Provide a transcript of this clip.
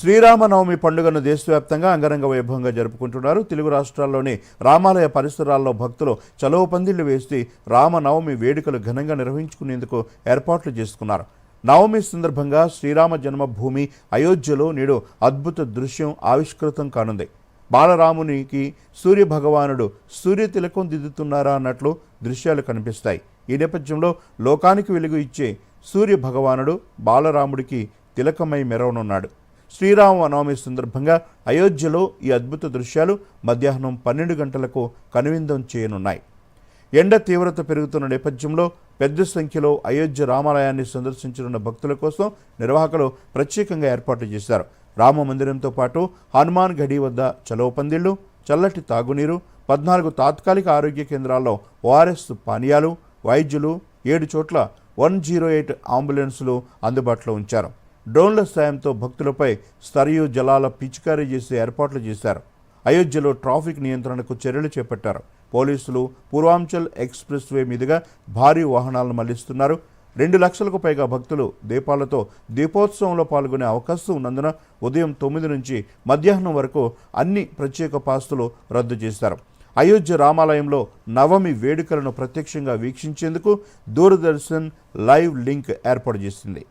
శ్రీరామనవమి పండుగను దేశవ్యాప్తంగా అంగరంగ వైభవంగా జరుపుకుంటున్నారు. తెలుగు రాష్ట్రాల్లోని రామాలయ పరిసరాల్లో భక్తులు చలవ పందిళ్ళు వేసి రామనవమి వేడుకలు ఘనంగా నిర్వహించుకునేందుకు ఏర్పాట్లు చేసుకున్నారు. నవమి సందర్భంగా శ్రీరామ జన్మభూమి అయోధ్యలో నేడు అద్భుత దృశ్యం ఆవిష్కృతం కానుంది. బాలరామునికి సూర్య భగవానుడు సూర్య తిలకం దిద్దుతున్నారా అన్నట్లు దృశ్యాలు కనిపిస్తాయి. ఈ నేపథ్యంలో లోకానికి వెలుగు ఇచ్చే సూర్య భగవానుడు బాలరాముడికి తిలకమై మెరవనున్నాడు. శ్రీరామనవమి సందర్భంగా అయోధ్యలో ఈ అద్భుత దృశ్యాలు మధ్యాహ్నం పన్నెండు గంటలకు కనువిందం చేయనున్నాయి. ఎండ తీవ్రత పెరుగుతున్న నేపథ్యంలో పెద్ద సంఖ్యలో అయోధ్య రామాలయాన్ని సందర్శించనున్న భక్తుల కోసం నిర్వాహకులు ప్రత్యేకంగా ఏర్పాట్లు చేశారు. రామ మందిరంతో పాటు హనుమాన్ గడి వద్ద చలవ పందిళ్ళు చల్లటి తాగునీరు పద్నాలుగు తాత్కాలిక ఆరోగ్య కేంద్రాల్లో ఓఆర్ఎస్ పానీయాలు వైద్యులు ఏడు చోట్ల వన్ జీరో ఎయిట్ అంబులెన్సులు అందుబాటులో ఉంచారు. డ్రోన్ల సాయంతో భక్తులపై స్తరియు జలాల పిచికారీ చేసే ఏర్పాట్లు చేశారు. అయోధ్యలో ట్రాఫిక్ నియంత్రణకు చర్యలు చేపట్టారు. పోలీసులు పూర్వాంచల్ ఎక్స్ప్రెస్ వే మీదుగా భారీ వాహనాలను మళ్ళిస్తున్నారు. రెండు లక్షలకు పైగా భక్తులు దీపాలతో దీపోత్సవంలో పాల్గొనే అవకాశం ఉన్నందున ఉదయం తొమ్మిది నుంచి మధ్యాహ్నం వరకు అన్ని ప్రత్యేక పాస్తులు రద్దు చేశారు. అయోధ్య రామాలయంలో నవమి వేడుకలను ప్రత్యక్షంగా వీక్షించేందుకు దూరదర్శన్ లైవ్ లింక్ ఏర్పాటు చేసింది.